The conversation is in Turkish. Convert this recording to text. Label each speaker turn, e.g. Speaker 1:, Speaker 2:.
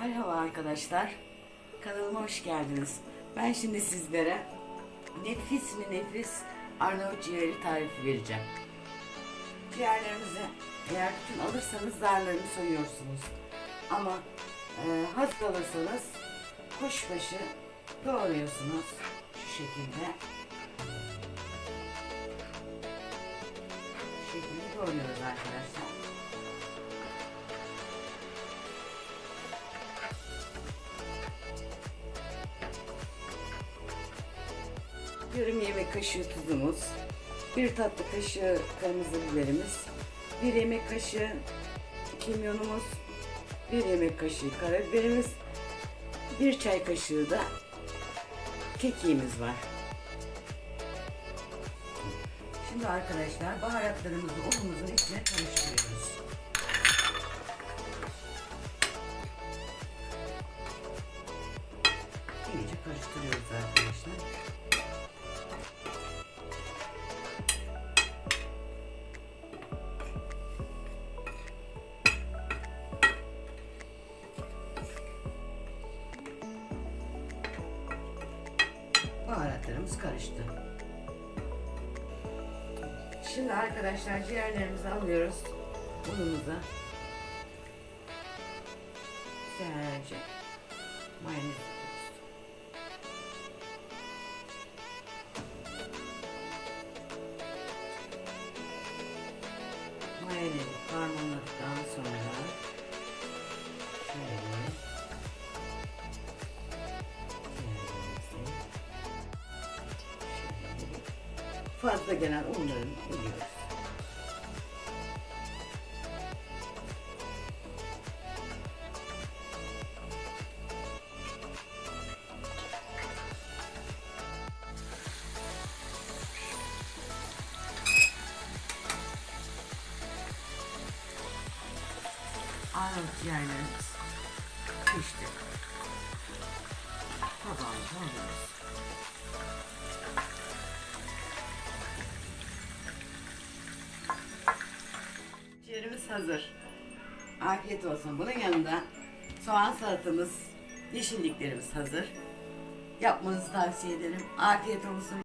Speaker 1: Merhaba arkadaşlar. Kanalıma hoş geldiniz. Ben şimdi sizlere nefis mi nefis Arnavut ciğeri tarifi vereceğim. Ciğerlerinizi eğer bütün alırsanız zarlarını soyuyorsunuz. Ama e, hafif alırsanız kuşbaşı doğruyorsunuz. Şu şekilde. Şu şekilde doğruyoruz arkadaşlar. Yarım yemek kaşığı tuzumuz, bir tatlı kaşığı kırmızı biberimiz, bir yemek kaşığı kimyonumuz, bir yemek kaşığı karabiberimiz, bir çay kaşığı da kekiğimiz var. Şimdi arkadaşlar baharatlarımızı unumuzun içine karıştırıyoruz. İyice karıştırıyoruz arkadaşlar. Baharatlarımız karıştı. Şimdi arkadaşlar ciğerlerimizi alıyoruz. Unumuza. Güzelce mayonez Mayonezi harmanladıktan sonra şöyle fazla gelen unları koyuyoruz. Arnavut ciğerlerimiz pişti. Tabağımıza alıyoruz. Ciğerimiz hazır. Afiyet olsun. Bunun yanında soğan salatamız, yeşilliklerimiz hazır. Yapmanızı tavsiye ederim. Afiyet olsun.